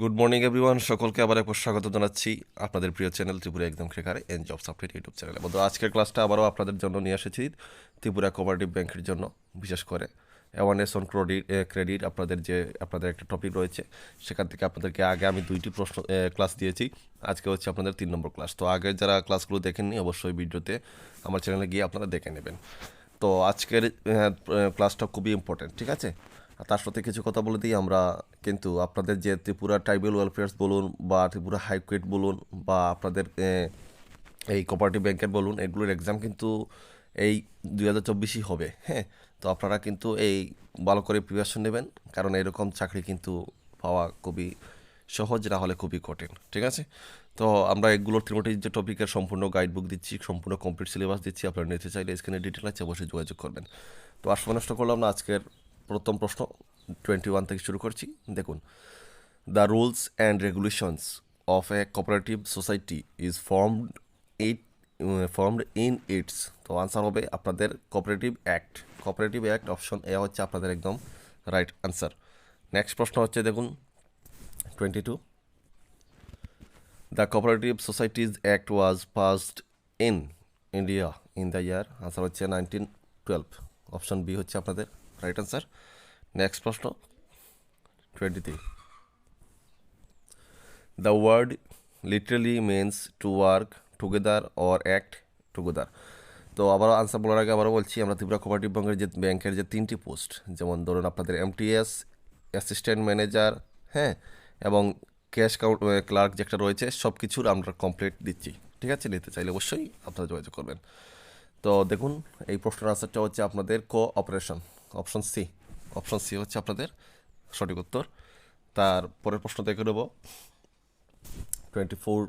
Good morning everyone সকলকে আবার একবার স্বাগত জানাচ্ছি আপনাদের প্রিয় চ্যানেল ত্রিপুরা একদম cracker and job support YouTube চ্যানেলে। বন্ধু আজকের ক্লাসটা আবারও আপনাদের জন্য নিয়ে এসেছি ত্রিপুরা কোঅপারেটিভ ব্যাংকের জন্য, বিশেষ করে অ্যাওয়ারনেস অন ক্রেডিট ক্রেডিট আপনাদের যে, আপনাদের একটা টপিক রয়েছে, সেখান থেকে আপনাদেরকে আগে আমি দুইটি প্রশ্ন ক্লাস দিয়েছি। আজকে হচ্ছে আপনাদের তিন নম্বর ক্লাস তো আগে যারা ক্লাসগুলো দেখেননি, অবশ্যই ভিডিওতে আমার চ্যানেলে গিয়ে আপনারা দেখে নেবেন। তো আজকের ক্লাসটা খুবই ইম্পর্টেন্ট ঠিক আছে? তার সাথে কিছু কথা বলে দিই, আমরা কিন্তু আপনাদের যে ত্রিপুরা ট্রাইবেল ওয়েলফেয়ার্স বলুন বা ত্রিপুরা হাইকোর্ট বলুন বা আপনাদের এই কোপারেটিভ ব্যাংকের বলুন, এগুলোর এক্সাম কিন্তু এই দুই হাজার চব্বিশই হবে হ্যাঁ? তো আপনারা কিন্তু এই ভালো করে প্রিপারেশন নেবেন, কারণ এরকম চাকরি কিন্তু পাওয়া খুবই সহজ, না হলে খুবই কঠিন, ঠিক আছে? তো আমরা এগুলোর তিনটির যে টপিকের সম্পূর্ণ গাইড বুক দিচ্ছি, সম্পূর্ণ কমপ্লিট সিলেবাস দিচ্ছি, আপনারা নিতে চাইলে স্ক্রিনে ডিটেল আছে, অবশ্যই যোগাযোগ করবেন। তো আর নষ্ট করলাম না আজকের প্রথম প্রশ্ন টোয়েন্টি ওয়ান থেকে শুরু করছি। দেখুন the rules and regulations of a cooperative society is formed it formed in its তো আনসার হবে আপনাদের cooperative act cooperative act option A হচ্ছে আপনাদের একদম রাইট আনসার নেক্সট প্রশ্ন হচ্ছে, দেখুন twenty two the cooperative societies act was passed in India in the year answer হচ্ছে নাইনটিন টুয়েলভ অপশন বি হচ্ছে আপনাদের রাইট আনসার নেক্সট প্রশ্ন. Twenty three the word literally means to work together or act together তো আবার answer বলার আগে আবারও বলছি, আমরা ত্রিপুরা কোঅপারেটিভ ব্যাংকের যে ব্যাংকের যে তিনটি পোস্ট যেমন ধরুন আপনাদের এমটিএস অ্যাসিস্ট্যান্ট ম্যানেজার হ্যাঁ এবং ক্যাশ কাউন্ট ক্লার্ক যেটা রয়েছে সব কিছুর আমরা কমপ্লিট দিচ্ছি। ঠিক আছে? নিতে চাইলে অবশ্যই আপনারা যোগাযোগ করবেন। তো দেখুন, এই প্রশ্নের আনসারটা হচ্ছে আপনাদের cooperation option C option C হচ্ছে আপনাদের সঠিক উত্তর। তার পরের প্রশ্ন দেখে নেব। Twenty four,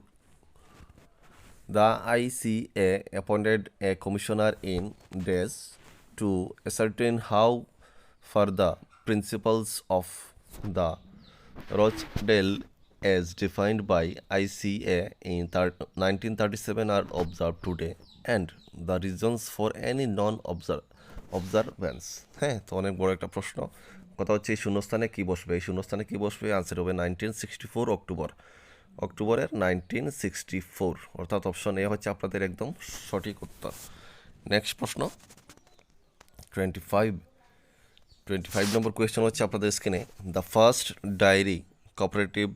the ICA appointed a commissioner in days to ascertain how for the principles of the Rochdale as defined by ICA in thir- 1937 are observed today and the reasons for any non-observance হ্যাঁ তো অনেক বড় একটা প্রশ্ন। কথা হচ্ছে এই শূন্যস্থানে কী বসবে? এই শূন্যস্থানে কী বসবে? আনসার হবে নাইনটিন সিক্সটি ফোর অক্টোবর অক্টোবরের নাইনটিন সিক্সটি ফোর অর্থাৎ অপশন এ হচ্ছে আপনাদের একদম সঠিক উত্তর। নেক্সট প্রশ্ন। Twenty five twenty five number question হচ্ছে আপনাদের স্ক্রিনে the first dairy cooperative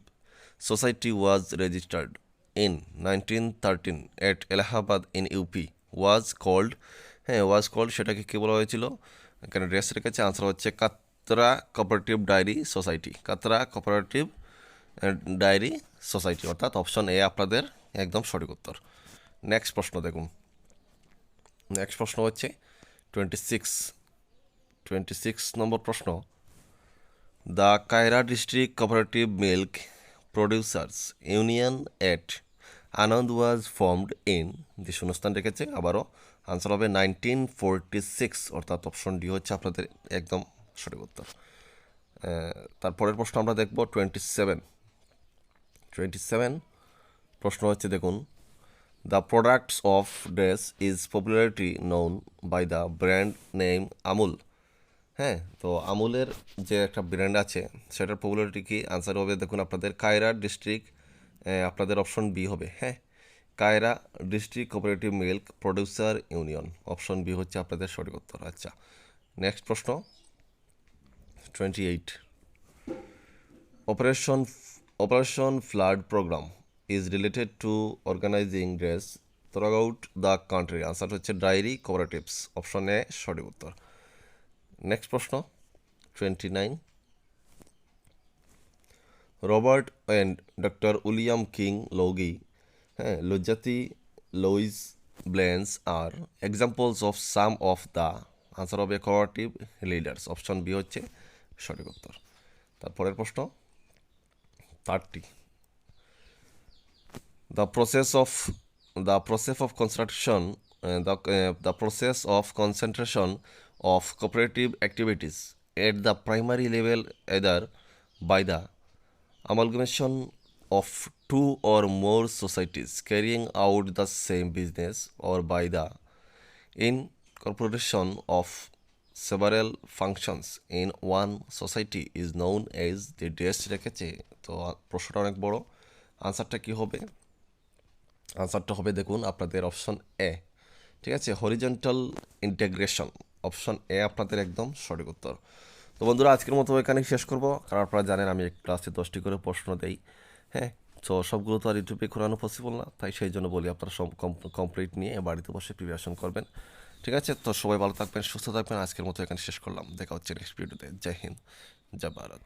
society was registered in nineteen thirteen at Allahabad in UP was called হ্যাঁ ওয়াজ কল্ড সেটাকে কী বলা হয়েছিল? এখানে ড্রেসের কাছে আনসার হচ্ছে Katra cooperative dairy society Katra cooperative dairy society অর্থাৎ অপশন এ আপনাদের একদম সঠিক উত্তর। নেক্সট প্রশ্ন দেখুন। নেক্সট প্রশ্ন হচ্ছে twenty six twenty six number প্রশ্ন। The Kaira district cooperative milk producers union at Anand was formed in যে শূন্যস্থান রেখেছে, আবারও আনসার হবে নাইনটিন ফোরটি সিক্স অর্থাৎ অপশন ডি হচ্ছে আপনাদের একদম সঠিক উত্তর। তারপরের প্রশ্ন আমরা দেখব টোয়েন্টি সেভেন টোয়েন্টি সেভেন প্রশ্ন হচ্ছে, দেখুন the products of dress is popularity known by the brand name Amul হ্যাঁ তো আমুলের যে একটা ব্র্যান্ড আছে, সেটার পপুলারিটি কি? আনসার হবে দেখুন আপনাদের, কায়রা ডিস্ট্রিক্ট আপনাদের অপশন বি হবে হ্যাঁ? Kaira district cooperative milk producer union option B হচ্ছে আপনাদের সঠিক উত্তর। আচ্ছা নেক্সট প্রশ্ন twenty eight operation operation flood programme is related to organizing dress dress out the country answer হচ্ছে ডায়েরি কোপারেটিভস অপশন এ সঠিক উত্তর। নেক্সট প্রশ্ন twenty nine Robert and doctor William King লৌগি হ্যাঁ লজ্জাতি Louis Blanc are examples of some of the answer হবে cooperative leaders option B হচ্ছে সঠিক উত্তর। তারপরের প্রশ্ন thirty the process of the process of uh, the, uh, the process of concentration of cooperative activities at the primary level either by the amalgamation of two or more societies carrying out the same business or by the incorporation of several functions in one society is known as the ডেস্ট রেখেছে তো প্রশ্নটা অনেক বড় আনসারটা কি হবে আনসারটা হবে দেখুন আপনাদের অপশন এ ঠিক আছে? হরিজেন্টাল ইন্টিগ্রেশন অপশন এ আপনাদের একদম সঠিক উত্তর। তো বন্ধুরা, আজকের মতো এখানেই শেষ করব। কারণ আপনারা জানেন, আমি ক্লাসে দশটি করে প্রশ্ন দেই হ্যাঁ? তো সবগুলো তো আর ইউটিউবে করানো পসিবল না, তাই সেই জন্য বলি আপনারা সব কমপ্লিট নিয়ে বাড়িতে বসে প্রিপারেশন করবেন। ঠিক আছে? তো সবাই ভালো থাকবেন, সুস্থ থাকবেন। আজকের মতো এখানে শেষ করলাম। দেখা হচ্ছে নেক্সট ভিডিওতে জয় হিন্দ, জয় ভারত।